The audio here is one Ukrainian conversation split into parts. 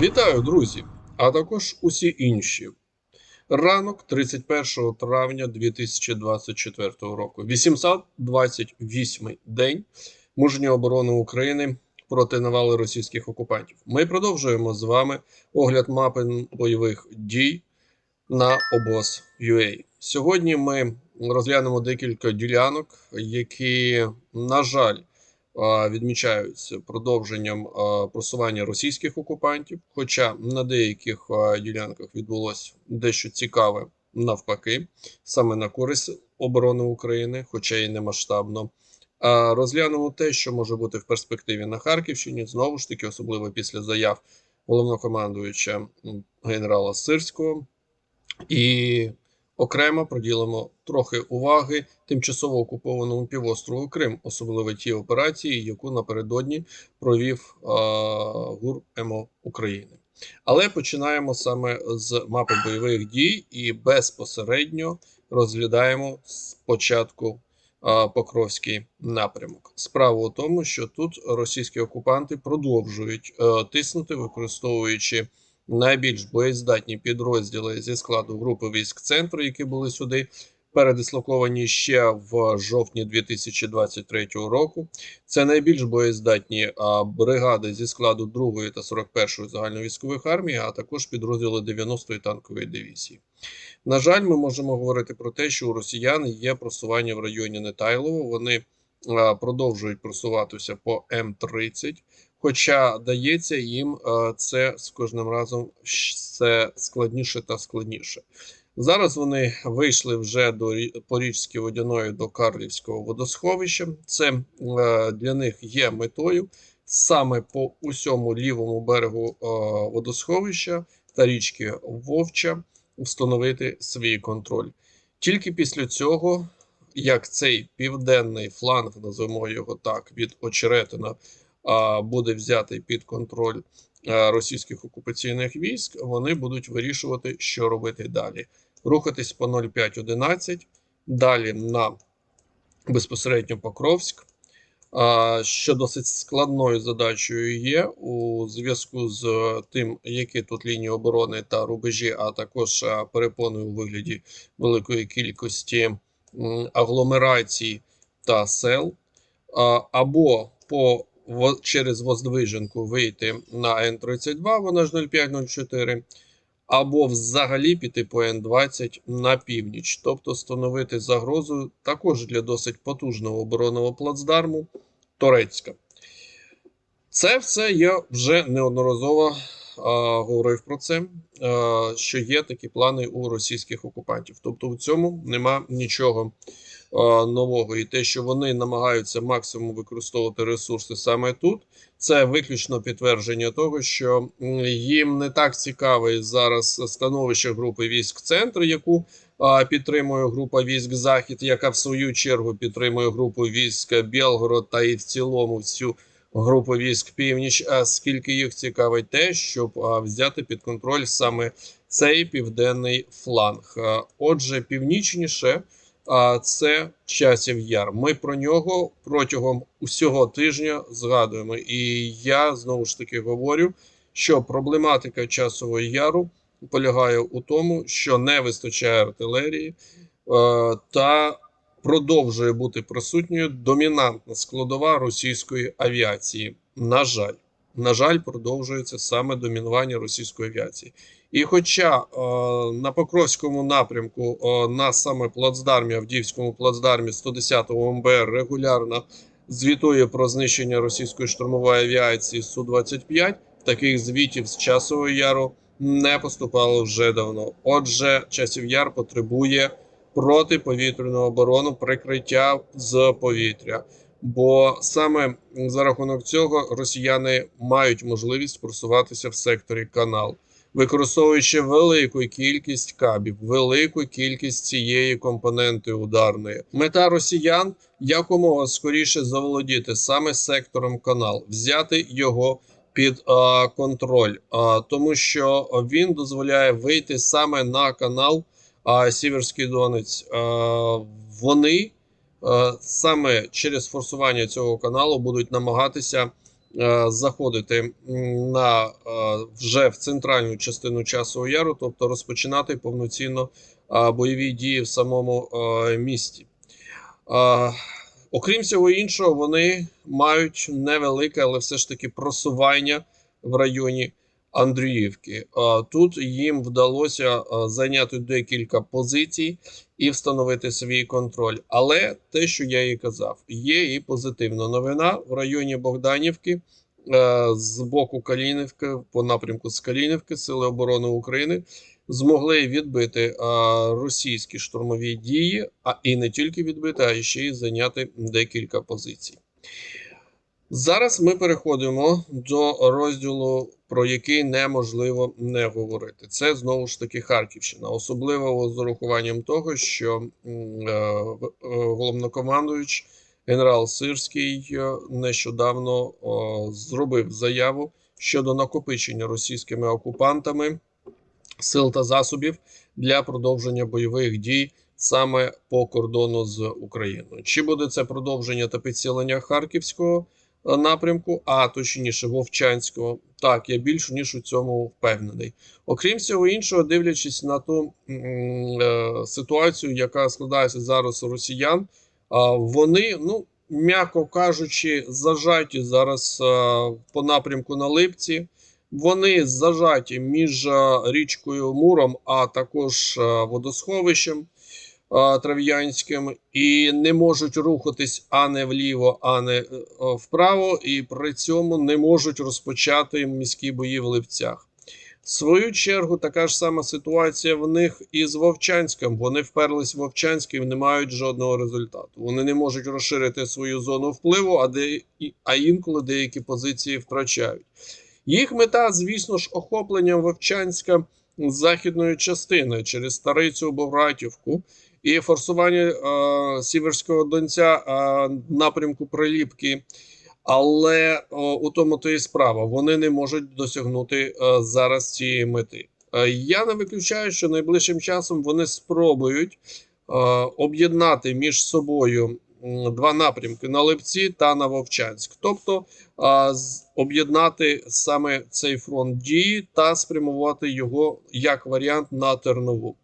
Вітаю, друзі, а також усі інші. Ранок 31 травня 2024 року. 828 день мужньої оборони України проти навали російських окупантів. Ми продовжуємо з вами огляд мапи бойових дій на обоз UA. Сьогодні ми розглянемо декілька ділянок, які, на жаль, відмічаються продовженням просування російських окупантів. Хоча на деяких ділянках відбулося дещо цікаве навпаки, саме на користь оборони України, хоча і не масштабно. Розглянемо те, що може бути в перспективі на Харківщині, знову ж таки, особливо після заяв головнокомандуюча генерала Сирського. І окремо приділимо трохи уваги тимчасово окупованому півострову Крим, особливо ті операції, яку напередодні провів а, ГУР МО України. Але починаємо саме з мапи бойових дій і безпосередньо розглядаємо спочатку а, Покровський напрямок. Справа у тому, що тут російські окупанти продовжують е, тиснути, використовуючи найбільш боєздатні підрозділи зі складу групи військ центру, які були сюди передислоковані ще в жовтні 2023 року. Це найбільш боєздатні бригади зі складу 2 та 41 загальновійськових армій, а також підрозділи 90-ї танкової дивізії. На жаль, ми можемо говорити про те, що у росіян є просування в районі Нетайлово. Вони продовжують просуватися по М30. Хоча дається їм е, це з кожним разом все складніше та складніше. Зараз вони вийшли вже до рі- по водяної до Карлівського водосховища. Це е, для них є метою саме по усьому лівому берегу е, водосховища та річки Вовча встановити свій контроль. Тільки після цього, як цей південний фланг, називаємо його так, від Очеретина буде взятий під контроль російських окупаційних військ, вони будуть вирішувати, що робити далі. Рухатись по 0511, далі на безпосередньо Покровськ, що досить складною задачею є у зв'язку з тим, які тут лінії оборони та рубежі, а також а, перепони у вигляді великої кількості агломерацій та сел, або по через Воздвиженку вийти на Н32, вона ж 0504, або взагалі піти по Н20 на північ, тобто становити загрозу також для досить потужного оборонного плацдарму Торецька. Це все я вже неодноразово а, говорив про це, а, що є такі плани у російських окупантів. Тобто у цьому нема нічого нового. І те, що вони намагаються максимум використовувати ресурси саме тут, це виключно підтвердження того, що їм не так цікаве зараз становище групи військ центр, яку підтримує група військ Захід, яка в свою чергу підтримує групу військ Білгород та і в цілому всю групу військ Північ. А скільки їх цікавить те, щоб взяти під контроль саме цей південний фланг. Отже, північніше. А це часів яр. Ми про нього протягом усього тижня згадуємо. І я знову ж таки говорю, що проблематика часового яру полягає у тому, що не вистачає артилерії е, та продовжує бути присутньою домінантна складова російської авіації. На жаль, на жаль, продовжується саме домінування російської авіації. І хоча е, на Покровському напрямку е, на саме плацдармі, Авдіївському плацдармі 110-го МБР регулярно звітує про знищення російської штурмової авіації Су-25, таких звітів з часового яру не поступало вже давно. Отже, часів яр потребує протиповітряну оборону, прикриття з повітря. Бо саме за рахунок цього росіяни мають можливість просуватися в секторі канал використовуючи велику кількість кабів, велику кількість цієї компоненти ударної. Мета росіян якомога скоріше заволодіти саме сектором канал, взяти його під а, контроль, а, тому що він дозволяє вийти саме на канал а, Сіверський Донець. А, вони а, саме через форсування цього каналу будуть намагатися заходити на е, вже в центральну частину часового яру, тобто розпочинати повноцінно е, бойові дії в самому е, місті. Е, Окрім всього іншого, вони мають невелике, але все ж таки просування в районі Андріївки. Тут їм вдалося зайняти декілька позицій і встановити свій контроль. Але те, що я і казав, є і позитивна новина в районі Богданівки. е, З боку Калінівки, по напрямку з Калінівки, Сили оборони України змогли відбити російські штурмові дії, а і не тільки відбити, а ще й зайняти декілька позицій. Зараз ми переходимо до розділу, про який неможливо не говорити. Це знову ж таки Харківщина, особливо з урахуванням того, що е, е, головнокомандуючий генерал Сирський е, нещодавно зробив заяву щодо накопичення російськими окупантами сил та засобів для продовження бойових дій саме по кордону з Україною. Чи буде це продовження та підсилення Харківського напрямку, а точніше Вовчанського? Так, я більш ніж у цьому впевнений. Окрім всього іншого, дивлячись на ту е, ситуацію, яка складається зараз у росіян, вони, ну м'яко кажучи, зажаті зараз е, по напрямку на Липці. Вони зажаті між е, річкою Муром, а також е, водосховищем е, Трав'янським, і не можуть рухатись а не вліво, а не е, вправо, і при цьому не можуть розпочати міські бої в Липцях. В свою чергу, така ж сама ситуація в них і з Вовчанськом. Вони вперлись в Вовчанськ і не мають жодного результату. Вони не можуть розширити свою зону впливу, а де а інколи деякі позиції втрачають. Їх мета, звісно ж, охопленням Вовчанська західної частини через Старицю Богратівку і форсування е, Сіверського Донця е, напрямку Приліпки. Але о, у тому то і справа. Вони не можуть досягнути е, зараз цієї мети. Е, я не виключаю, що найближчим часом вони спробують е, об'єднати між собою два напрямки на Липці та на Вовчанськ. Тобто з- об'єднати саме цей фронт дії та спрямувати його як варіант на Тернову.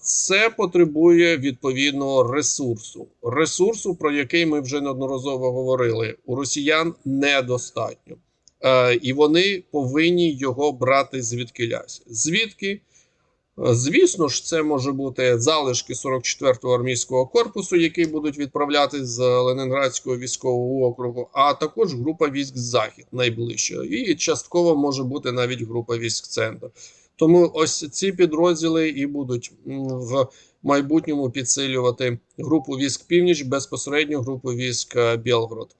Це потребує відповідного ресурсу. Ресурсу, про який ми вже неодноразово говорили, у росіян недостатньо. Е, І вони повинні його брати звідки. Звідки? Е, Звісно ж, це може бути залишки 44-го армійського корпусу, які будуть відправляти з Ленінградського військового округу, а також група військ Захід найближче, і частково може бути навіть група військ Центр. Тому ось ці підрозділи і будуть в майбутньому підсилювати групу військ Північ, безпосередньо групу військ е, Білгород.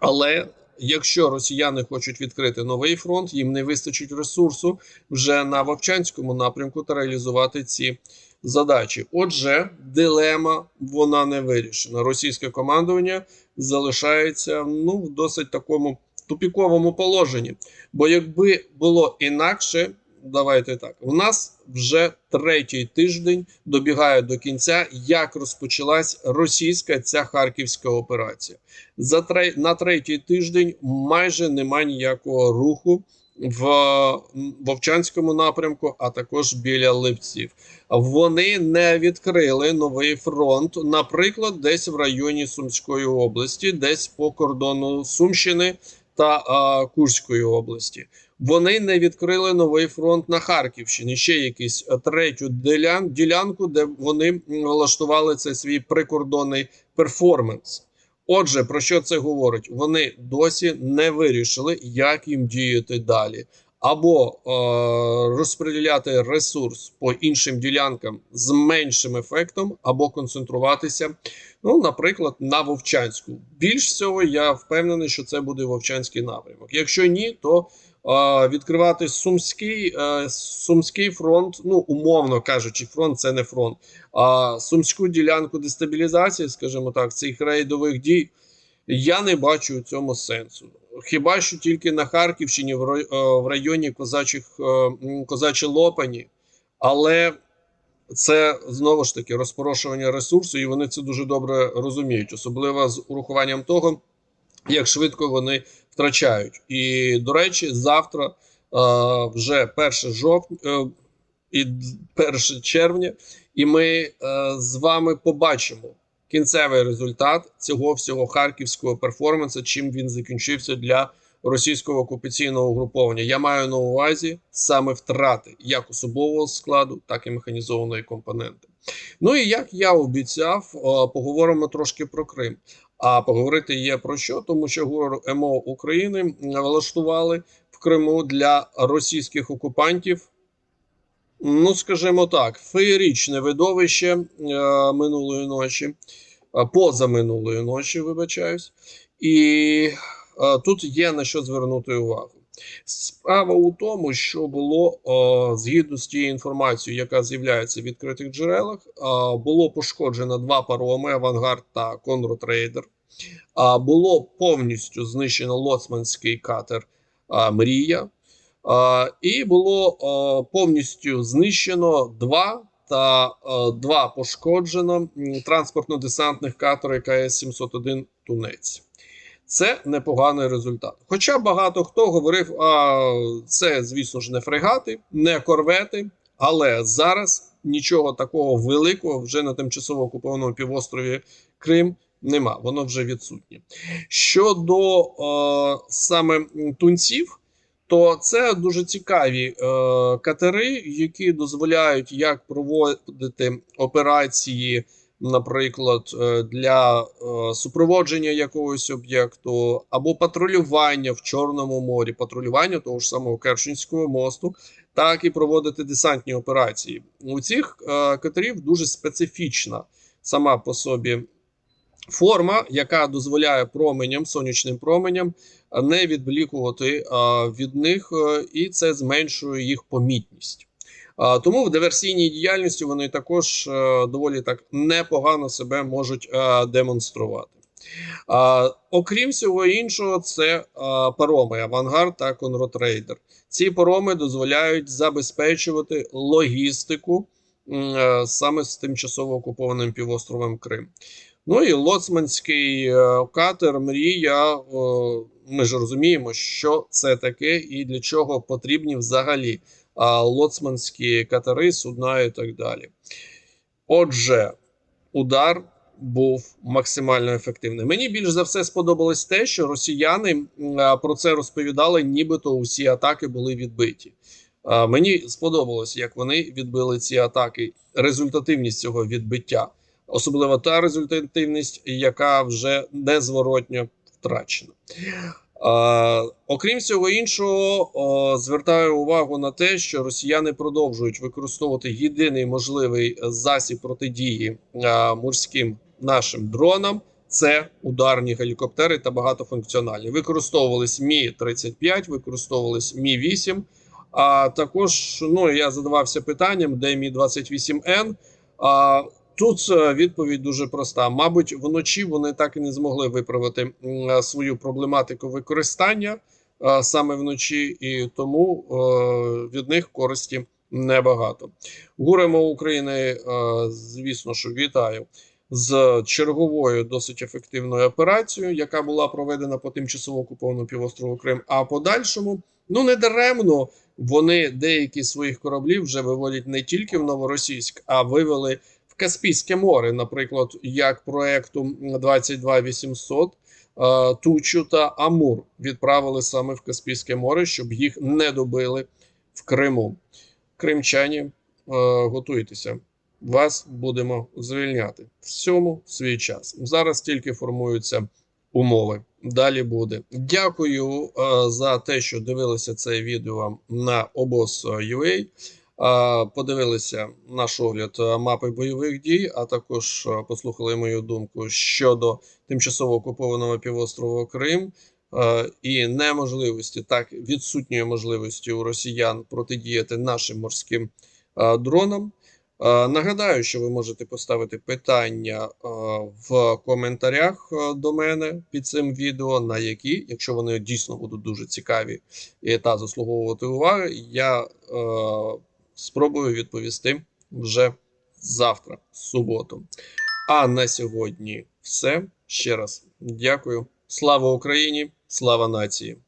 Але якщо росіяни хочуть відкрити новий фронт, їм не вистачить ресурсу вже на Вовчанському напрямку та реалізувати ці задачі. Отже, дилема вона не вирішена. Російське командування залишається ну в досить такому тупіковому положенні. Бо якби було інакше, давайте так. У нас вже третій тиждень добігає до кінця, як розпочалась російська ця харківська операція. За тре... на третій тиждень майже немає ніякого руху в Вовчанському напрямку, а також біля Липців. Вони не відкрили новий фронт, наприклад, десь в районі Сумської області, десь по кордону Сумщини та а, Курської області. Вони не відкрили новий фронт на Харківщині, ще якийсь е, третю ділянку, де вони влаштували цей свій прикордонний перформанс. Отже, про що це говорить? Вони досі не вирішили, як їм діяти далі. Або е, розподіляти ресурс по іншим ділянкам з меншим ефектом, або концентруватися, ну, наприклад, на Вовчанську. Більш всього, я впевнений, що це буде Вовчанський напрямок. Якщо ні, то відкривати Сумський, е, Сумський фронт, ну умовно кажучи, фронт це не фронт. А сумську ділянку дестабілізації, скажімо так, цих рейдових дій, я не бачу у цьому сенсу. Хіба що тільки на Харківщині, в е, районі козачих е, козачі Лопані, але це знову ж таки розпорошування ресурсу, і вони це дуже добре розуміють, особливо з урахуванням того, як швидко вони втрачають. І, до речі, завтра, е, вже 1 жовтня е, і 1 червня, і ми е, з вами побачимо кінцевий результат цього всього харківського перформансу, чим він закінчився для російського окупаційного угруповання. Я маю на увазі саме втрати як особового складу, так і механізованої компоненти. Ну і як я обіцяв, поговоримо трошки про Крим. А поговорити є про що, тому що ГУР МО України влаштували в Криму для російських окупантів. Ну, скажімо так, феєрічне видовище е, минулої ночі, е, позаминулої ночі, вибачаюсь, і е, тут є на що звернути увагу. Справа у тому, що було о, згідно з тією інформацією, яка з'являється в відкритих джерелах, о, було пошкоджено два пароми Авангард та Конротрейдер. Було повністю знищено лоцманський катер Мрія, і було повністю знищено два та два пошкоджено транспортно-десантних катери КС 701 Тунець. Це непоганий результат. Хоча багато хто говорив, а це, звісно ж, не фрегати, не корвети, але зараз нічого такого великого вже на тимчасово окупованому півострові Крим нема, воно вже відсутнє. Щодо е, саме тунців, то це дуже цікаві е, катери, які дозволяють як проводити операції наприклад, е, для е, супроводження якогось об'єкту або патрулювання в Чорному морі, патрулювання того ж самого Керченського мосту, так і проводити десантні операції. У цих е, катерів дуже специфічна сама по собі. Форма, яка дозволяє променям, сонячним променям е, не відволікувати е, від них, е, і це зменшує їх помітність. Тому в диверсійній діяльності вони також доволі так непогано себе можуть демонструвати. Окрім всього іншого, це пароми Авангард та Конротрейдер. Ці пароми дозволяють забезпечувати логістику саме з тимчасово окупованим півостровом Крим. Ну і лоцманський е, катер Мрія. е, Ми ж розуміємо, що це таке і для чого потрібні взагалі лоцманські катери, судна і так далі. Отже, удар був максимально ефективний. Мені більш за все сподобалось те, що росіяни про це розповідали, нібито усі атаки були відбиті. Мені сподобалось, як вони відбили ці атаки, результативність цього відбиття, особливо та результативність, яка вже незворотньо втрачена. Е, окрім всього іншого, о, звертаю увагу на те, що росіяни продовжують використовувати єдиний можливий засіб протидії е, морським нашим дронам. Це ударні гелікоптери та багатофункціональні. Використовувались Мі 35 використовувались Мі 8 А також ну я задавався питанням, де Мі 28 Н. Тут е, відповідь дуже проста. Мабуть, вночі вони так і не змогли виправити е, свою проблематику використання е, саме вночі, і тому від них користі небагато. Гуремо України, звісно, що вітаю з черговою досить ефективною операцією, яка була проведена по тимчасово окупованому півострову Крим. А подальшому, ну не даремно, вони деякі своїх кораблів вже виводять не тільки в Новоросійськ, а вивели Каспійське море, наприклад, як проекту 22800, е, Тучу та Амур відправили саме в Каспійське море, щоб їх не добили в Криму. Кримчані, е, готуйтеся. Вас будемо звільняти. Всьому свій час. Зараз тільки формуються умови. Далі буде. Дякую е, за те, що дивилися це відео на обоз.ua. Подивилися наш огляд е, мапи бойових дій, а також е, послухали мою думку щодо тимчасово окупованого півострову Крим е, і неможливості, так відсутньої можливості у росіян протидіяти нашим морським дронам. Нагадаю, що ви можете поставити питання в коментарях до мене під цим відео, на які, якщо вони дійсно будуть дуже цікаві та заслуговувати уваги, я спробую відповісти вже завтра, суботу. А на сьогодні все. Ще раз дякую Слава Україні! Слава нації!